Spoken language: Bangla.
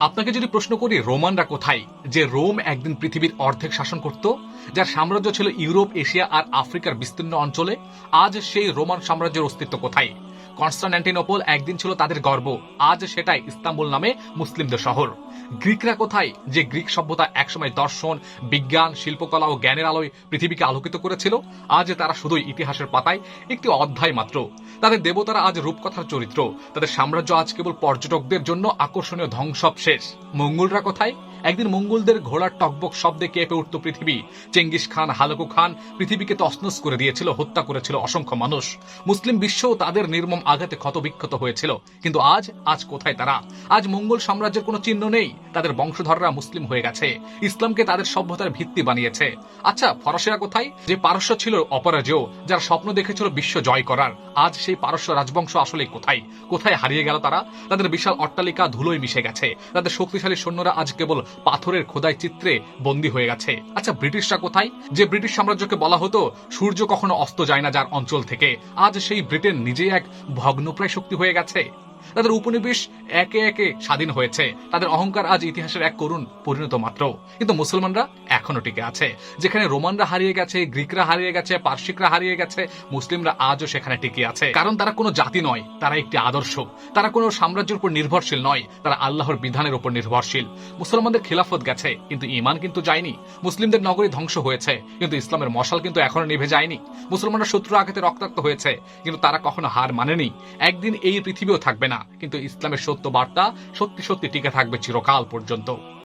আপনাকে যদি প্রশ্ন করি, রোমানরা কোথায়? যে রোম একদিন পৃথিবীর অর্ধেক শাসন করত, যার সাম্রাজ্য ছিল ইউরোপ, এশিয়া আর আফ্রিকার বিস্তীর্ণ অঞ্চলে, আজ সেই রোমান সাম্রাজ্যের অস্তিত্ব কোথায়? কনস্টান্টিনোপল একদিন ছিল তাদের গর্ব, আজ সেটাই ইস্তাম্বুল নামে মুসলিমদের শহর। গ্রিকরা কোথায়? যে গ্রিক সভ্যতা একসময় দর্শন, বিজ্ঞান, শিল্পকলা ও জ্ঞানের আলোয় পৃথিবীকে আলোকিত করেছিল, আজ তারা শুধুই ইতিহাসের পাতায় একটি অধ্যায় মাত্র। তাদের দেবতারা আজ রূপকথার চরিত্র, তাদের সাম্রাজ্য আজ কেবল পর্যটকদের জন্য আকর্ষণীয় ধ্বংসবশেষ মঙ্গলরা কোথায়? একদিন মঙ্গলদের ঘোড়ার টকবক শব্দে কেঁপে উঠত পৃথিবী। চেঙ্গিস খান, হালাকু খান পৃথিবীকে তসনস করে দিয়েছিল, হত্যা করেছিল অসংখ্য মানুষ। মুসলিম বিশ্বও তাদের নির্মম আঘাতে ক্ষতবিক্ষত হয়েছিল। কিন্তু আজ আজ কোথায় তারা? আজ মঙ্গল সাম্রাজ্যের কোনো চিহ্ন নেই। তাদের বংশধররা মুসলিম হয়ে গেছে। ইসলামকে তাদের সভ্যতার ভিত্তি বানিয়েছে। আচ্ছা ফরাসিরা কোথায়? যে পারস্য ছিল অপরাজেয়, যার স্বপ্ন দেখেছিল বিশ্ব জয় করার। আজ সেই পারস্য রাজবংশ আসলে কোথায়? কোথায় হারিয়ে গেল তারা? তাদের বিশাল অট্টালিকা ধুলোয় মিশে গেছে। তাদের শক্তিশালী সৈন্যরা আজ কেবল পাথরের খোদাই চিত্রে বন্দী হয়ে গেছে। আচ্ছা ব্রিটিশরা কোথায়? যে ব্রিটিশ সাম্রাজ্যকে বলা হতো, সূর্য কখনো অস্ত যায় না যার অঞ্চল থেকে। আজ সেই ব্রিটেন নিজেই এক ভগ্নপ্রায় শক্তি হয়ে গেছে। তাদের উপনিবেশ একে একে স্বাধীন হয়েছে। তাদের অহংকার আজ ইতিহাসের এক করুণ পরিণত মাত্র। কিন্তু মুসলমানরা এখনও টিকে আছে। যেখানে রোমানরা হারিয়ে গেছে, গ্রিকরা হারিয়ে গেছে পার্শ্বিকরা হারিয়ে গেছে, মুসলিমরা আজও সেখানে টিকে আছে। কারণ তারা কোনো জাতি নয়, তারা একটি আদর্শ। তারা কোনো সাম্রাজ্যের উপর নির্ভরশীল নয়, তারা আল্লাহর বিধানের উপর নির্ভরশীল। মুসলমানদের খিলাফত গেছে, কিন্তু ইমান কিন্তু যায়নি। মুসলিমদের নগরী ধ্বংস হয়েছে, কিন্তু ইসলামের মশাল কিন্তু এখনও নিভে যায়নি। মুসলমানরা শত্রু আঘাতে রক্তাক্ত হয়েছে, কিন্তু তারা কখনো হার মানেনি। একদিন এই পৃথিবীও থাকবে না। কিন্তু ইসলামের সত্য বার্তা সত্যি সত্যি টিকে থাকবে চিরকাল পর্যন্ত।